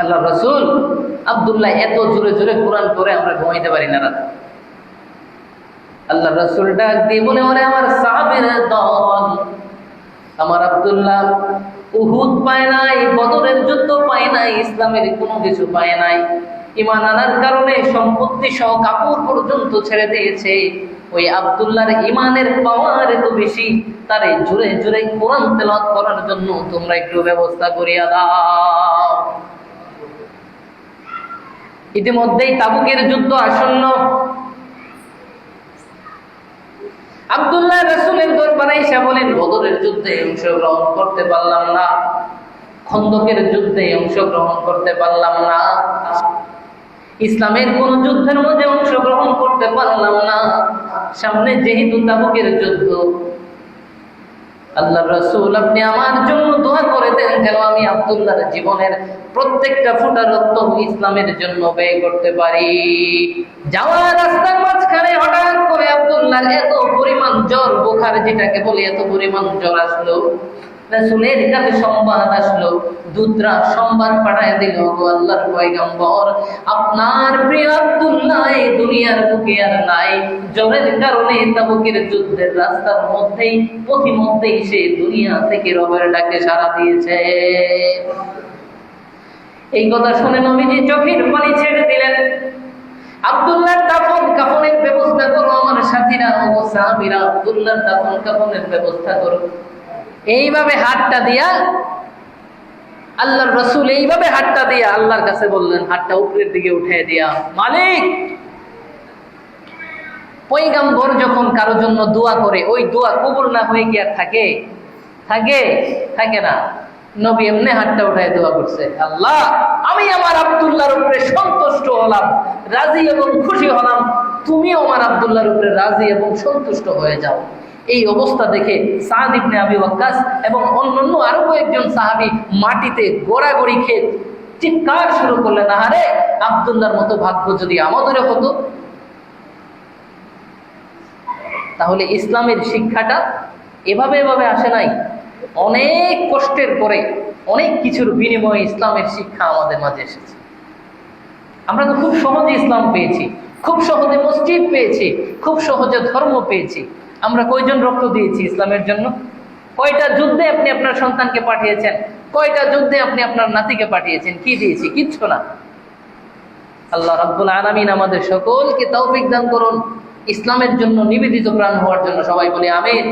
আল্লাহ রসুল আবদুল্লাহ এত জোরে জোরে কোরআন করে আমরা ঘুমাইতে পারি না রাতে। আল্লাহ রসুল ডাক দিয়ে বলে, ওরে আমার সাহাবের দল, আমার আব্দুল্লাহ, উহুদ পায় নাই, বদরের যুদ্ধ পায় নাই, ইসলামের কোনো কিছু পায় নাই। ইমান আনার কারণে সম্পত্তি সহ কাপড় পর্যন্ত ছেড়ে দিয়েছে। ওই আব্দুল্লাহর ইমানের পাওয়ার এত বেশি, তারে জোরে জোরে কোরআন তেলাওয়াত করার জন্য তোমরা একটু ব্যবস্থা করিয়া দাও। ইতিমধ্যেই তাবুকের যুদ্ধ আসন্ন। আব্দুল্লাহ রসুলের বলেন, বদরের যুদ্ধে অংশগ্রহণ করতে পারলাম না। খন্দকের যুদ্ধে অংশগ্রহণ করতে পারলাম না। ইসলামের কোন যুদ্ধের মধ্যে অংশগ্রহণ করতে পারলাম না। সামনে যেহেতু তাবুকের যুদ্ধ আল্লাহ রসুল, আপনি আমার জন্য দোয়া করে দেন যেন আমি আবদুল্লাহর জীবনের প্রত্যেকটা ফোটা ইসলামের জন্য ব্যয় করতে পারি। যাওয়ার রাস্তার মাঝখানে হঠাৎ করে আব্দুল্লাহর এত পরিমাণ জ্বর, বোখার যেটাকে বলি, এত পরিমাণ জ্বর আসলো। রাসূলের কাছে সংবাদ আসলো দূতরা সংবাদ পাঠায় দিল গো আল্লাহর পয়গম্বর। আপনার প্রিয় আব্দুল্লাহ এই দুনিয়ার বুকে আর নাই। জ্বরের কারণে তাবুকের যুদ্ধের রাস্তার মধ্যেই, পথিমধ্যেই সে দুনিয়া থেকে রবের ডাকে সাড়া দিয়েছে। এই কথা শুনে নবীজি চোখের পানি ছেড়ে দিলেন। আব্দুল্লাহর দাফন কাফনের ব্যবস্থা করো, আমার সাথীরা ও সাহাবীরা, আব্দুল্লাহর দাফন কাফনের ব্যবস্থা করো। এইভাবে হাতটা দিয়া আল্লাহর রসুল এইভাবে হাতটা দিয়া আল্লাহর কাছে বললেন, হাতটা উপরের দিকে উঠে দিয়া, মালিক! পৈগাম্বর যখন কারও জন্য দোয়া করে, ওই দোয়া কবুল না হয়ে কি থাকে? থাকে? থাকে না। নবী এমনি হাতটা উঠায় দোয়া করছে, আল্লাহ, আমি আমার আব্দুল্লাহর উপরে সন্তুষ্ট হলাম, রাজি এবং খুশি হলাম, তুমিও আমার আব্দুল্লাহর উপরে রাজি এবং সন্তুষ্ট হয়ে যাও। এই অবস্থা দেখে সাদ ইবনে আবি ওয়াক্কাস এবং অন্যান্য আরও কয়েকজন সাহাবী মাটিতে গোড়াগড়ি খেয়ে চিৎকার শুরু করলেন, আহারে, আব্দুল্লাহর মতো ভাগ্য যদি আমাদেরও হতো? তাহলে ইসলামের শিক্ষাটা এভাবে এভাবে আসে নাই। অনেক কষ্টের পরে অনেক কিছুর বিনিময়ে ইসলামের শিক্ষা আমাদের মাঝে এসেছে। আমরা তো খুব সহজে ইসলাম পেয়েছি, খুব সহজে মসজিদ পেয়েছি, খুব সহজে ধর্ম পেয়েছি। আমরা কয়জন রক্ত দিয়েছি ইসলামের জন্য? কয়টা যুদ্ধে আপনি আপনার সন্তানকে পাঠিয়েছেন? কয়টা যুদ্ধে আপনি আপনার নাতিকে পাঠিয়েছেন? কি দিয়েছি? কিচ্ছু না। আল্লাহ রাব্বুল আলামিন আমাদের সকলকে তৌফিক দান করুন। ইসলামের জন্য নিবেদিত প্রাণ হওয়ার জন্য সবাই বলি আমিন।